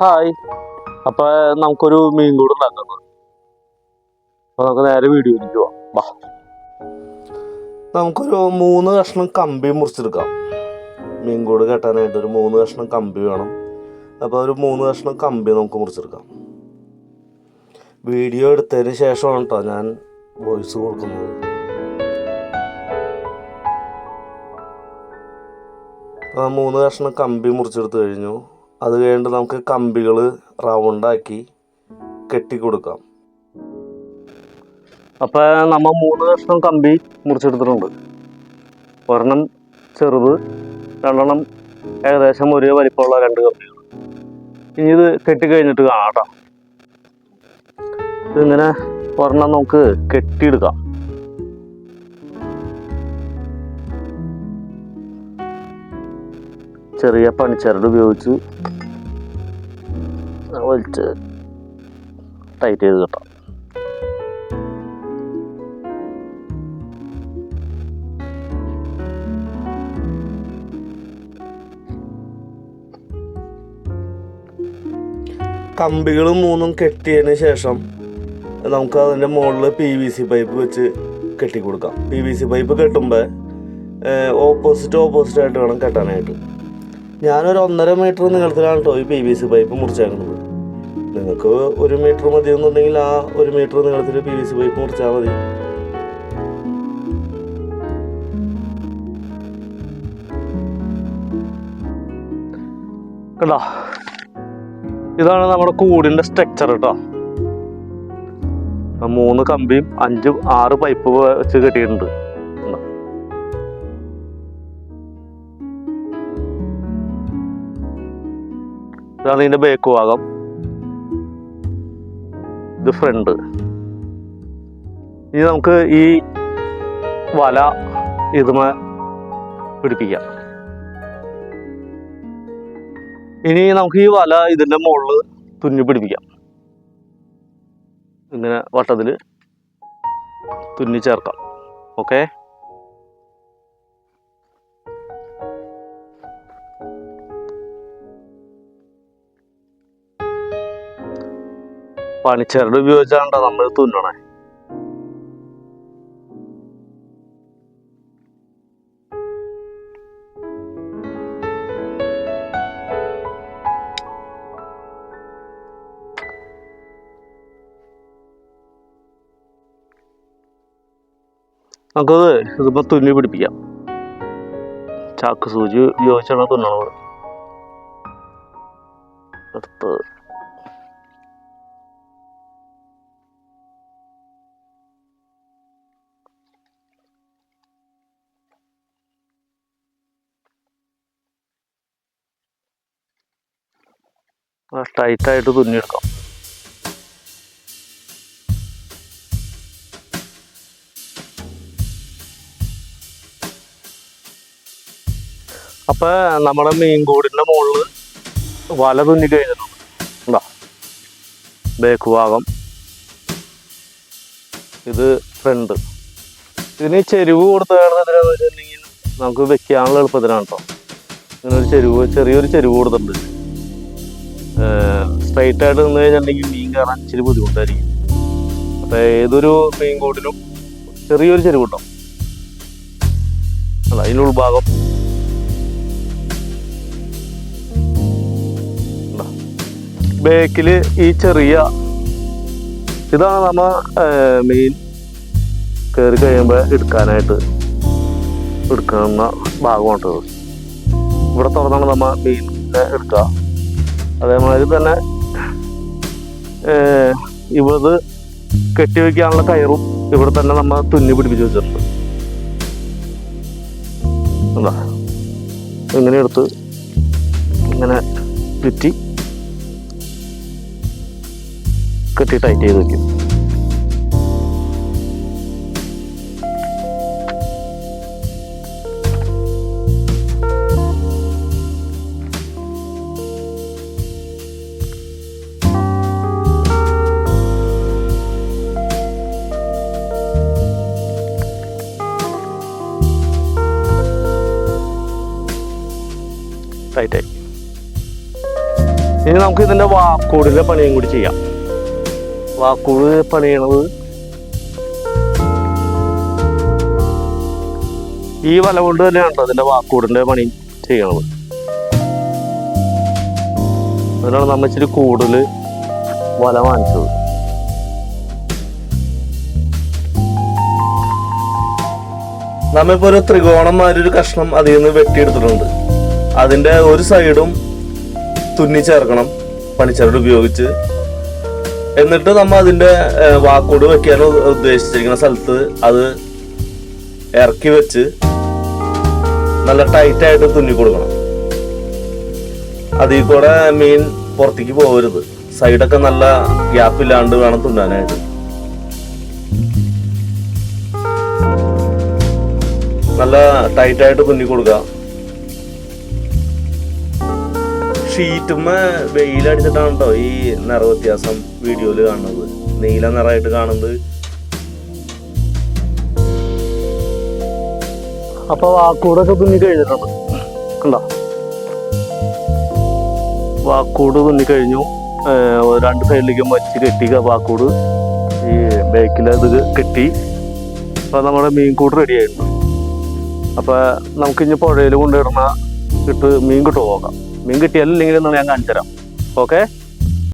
Hi. അപ്പൊ നമുക്കൊരു മീൻ കൂടെ ഉണ്ടാക്കുന്നത് അപ്പൊ നമുക്ക് നേരെ വീഡിയോ വാ. നമുക്കൊരു മൂന്ന് കഷ്ണം കമ്പി മുറിച്ചെടുക്കാം. മീൻ കൂട് കെട്ടാനായിട്ട് ഒരു മൂന്ന് കഷ്ണം കമ്പി വേണം. അപ്പോൾ ഒരു മൂന്ന് കഷ്ണം കമ്പി നമുക്ക് മുറിച്ചെടുക്കാം. വീഡിയോ എടുത്തതിന് ശേഷമാണ് കേട്ടോ ഞാൻ വോയിസ് കൊടുക്കുന്നത്. ആ മൂന്ന് കഷ്ണം കമ്പി മുറിച്ചെടുത്ത് കഴിഞ്ഞു. അത് കഴിഞ്ഞിട്ട് നമുക്ക് കമ്പികൾ റൗണ്ടാക്കി കെട്ടിക്കൊടുക്കാം. അപ്പോൾ നമ്മൾ മൂന്ന് കഷ്ണം കമ്പി മുറിച്ചെടുത്തിട്ടുണ്ട്. ഒരെണ്ണം ചെറുത് രണ്ടെണ്ണം ഏകദേശം ഒരേ വലിപ്പമുള്ള രണ്ട് കമ്പികൾ ഇനി ഇത് കെട്ടിക്കഴിഞ്ഞിട്ട് കാണാം ഇതിങ്ങനെ ഒരെണ്ണം നമുക്ക് കെട്ടിയെടുക്കാം. ചെറിയ പണിച്ചരട് ഉപയോഗിച്ച് വലിച്ച് ടൈറ്റ് ചെയ്ത് കിട്ടാം. കമ്പികൾ മൂന്നും കെട്ടിയതിന് ശേഷം നമുക്ക് അതിന്റെ മുകളിൽ പി വി സി പൈപ്പ് വെച്ച് കെട്ടിക്കൊടുക്കാം. പി വി സി പൈപ്പ് കെട്ടുമ്പോൾ ഓപ്പോസിറ്റ് ഓപ്പോസിറ്റ് ആയിട്ട് വേണം കെട്ടാനായിട്ട്. ഞാനൊരു ഒന്നര മീറ്റർ നീളത്തിലാണ് കേട്ടോ ഈ പി വി സി പൈപ്പ് മുറിച്ചേക്കുന്നത് നിങ്ങൾക്ക് ഒരു മീറ്റർ മതി എന്നുണ്ടെങ്കിൽ ആ ഒരു മീറ്റർ നീളത്തിൽ പി വി സി പൈപ്പ് മുറിച്ചാൽ മതി. കണ്ടോ? ഇതാണ് നമ്മുടെ കൂടിന്റെ സ്ട്രക്ചർ കേട്ടോ മൂന്ന് കമ്പിയും അഞ്ച് ആറ് പൈപ്പ് വെച്ച് കെട്ടിയിട്ടുണ്ട്? ഇതാണ് ഇതിന്റെ ബേക്ക് ഭാഗം. ഇത് ഫ്രണ്ട് ഇനി നമുക്ക് ഈ വല ഇതുമേ പിടിപ്പിക്കാം. ഇനി നമുക്ക് ഈ വല ഇതിന്റെ മുകളിൽ തുന്നി പിടിപ്പിക്കാം. ഇങ്ങനെ വട്ടത്തിൽ തുന്നി ചേർക്കാം. ഓക്കെ പണിച്ചരട് ഉപയോഗിച്ചാണ്ടോ നമ്മൾ തുന്നണേ. നമുക്കത് ഇതിപ്പോ തുന്നി പിടിപ്പിക്കാം. ചാക്ക് സൂചി ഉപയോഗിച്ചാണ് തുന്നണത്. ടൈറ്റായിട്ട് തുന്നിയെടുക്കാം. അപ്പോൾ നമ്മുടെ മീൻകൂടിന്റെ മുകളിൽ വല തുന്നി കഴിഞ്ഞിട്ടുണ്ട്. ബേക്ക് ഭാഗം. ഇത് ഫ്രണ്ട് ഇതിന് ചെരുവ് കൊടുത്ത് കാരണം എന്തിനാന്ന് വെച്ചിട്ടുണ്ടെങ്കിൽ നമുക്ക് വെക്കാനുള്ള എളുപ്പത്തിനാണ് കേട്ടോ ഇങ്ങനെ ഒരു ചെരുവ് ചെറിയൊരു ചെരുവ് കൊടുത്തിട്ടുണ്ട്. സ്ട്രൈറ്റ് ആയിട്ട് നിന്ന് കഴിഞ്ഞിട്ടുണ്ടെങ്കിൽ മീൻ കയറാൻ ഇച്ചിരി ബുദ്ധിമുട്ടായിരിക്കും. അപ്പൊ ഏതൊരു മീൻ കോട്ടിലും ചെറിയൊരു ചെരുവ് കിട്ടും അല്ല അതിന്റെ ഉൾഭാഗം. ബേക്കിൽ ഈ ചെറിയ ഇതാണ് നമ്മ മീൻ കയറി കഴിയുമ്പോൾ എടുക്കാനായിട്ട് എടുക്കുന്ന ഭാഗമാണ്. ഇവിടെ തുറന്നാണ് നമ്മ മീൻ എടുക്കുക. അതേമാതിരി തന്നെ ഇവത് കെട്ടിവെക്കാനുള്ള കെട്ടി വെക്കാനുള്ള കയറും ഇവിടെ തന്നെ നമ്മൾ തുന്നി പിടിപ്പിച്ച് വെച്ചിട്ടുണ്ട്. ഇങ്ങനെ എടുത്ത് ഇങ്ങനെ ചുറ്റി കെട്ടി ടൈറ്റ് ചെയ്ത് വെക്കും. ടൈറ്റായി ഇനി നമുക്ക് ഇതിന്റെ വാക്കൂടിന്റെ പണിയും കൂടി ചെയ്യാം. വാക്കൂട് പണിയണത്. ഈ വല കൊണ്ട് തന്നെയാണ് അതിന്റെ വാക്കൂടിന്റെ പണി ചെയ്യണത്. അതിനാണ് നമ്മൾ ഇച്ചിരി കൂടുതൽ വല വാങ്ങിച്ചത്. നമ്മിപ്പോ ഒരു ത്രികോണം മാതിരി ഒരു കഷ്ണം അതിൽ നിന്ന് വെട്ടിയെടുത്തിട്ടുണ്ട്. അതിന്റെ ഒരു സൈഡും തുന്നി ചേർക്കണം പണിച്ചരട് ഉപയോഗിച്ച്. എന്നിട്ട് നമ്മൾ അതിന്റെ വാക്കോട് വെക്കാൻ ഉദ്ദേശിച്ചിരിക്കുന്ന സ്ഥലത്ത് അത് ഇറക്കി വെച്ച് നല്ല ടൈറ്റായിട്ട് തുന്നി കൊടുക്കണം. അതിൽ കൂടെ മീൻ പുറത്തേക്ക് പോകരുത് സൈഡൊക്കെ നല്ല ഗ്യാപ്പ് ഇല്ലാണ്ട് വേണം തുന്നാനായിട്ട്. നല്ല ടൈറ്റായിട്ട് തുന്നി കൊടുക്കുക. ഷീറ്റുമ്മ വെയിലടിച്ചിട്ടാണ് കേട്ടോ ഈ നിറ വ്യത്യാസം വീഡിയോയിൽ കാണുന്നത്. നീല നിറമായിട്ട് കാണുന്നത്. അപ്പൊ വാക്കൂടൊക്കെ തുന്നി കഴിഞ്ഞിട്ടുണ്ട് വാക്കൂട് തുന്നി കഴിഞ്ഞു രണ്ട് സൈഡിലേക്കും വച്ച് കെട്ടി വാക്കൂട് ഈ ബേക്കിൽ ഇത് കെട്ടി. അപ്പൊ നമ്മുടെ മീൻകൂട് റെഡി ആയിട്ടുണ്ട് അപ്പൊ നമുക്കിഞ്ഞ് പുഴയിൽ കൊണ്ടിടുന്ന ഇട്ട് മീൻ കിട്ടുമോ നോക്കാം. മീൻ കിട്ടിയാലും ഇല്ലെങ്കിലും ഞാൻ കാണിച്ചു തരാം ഓക്കെ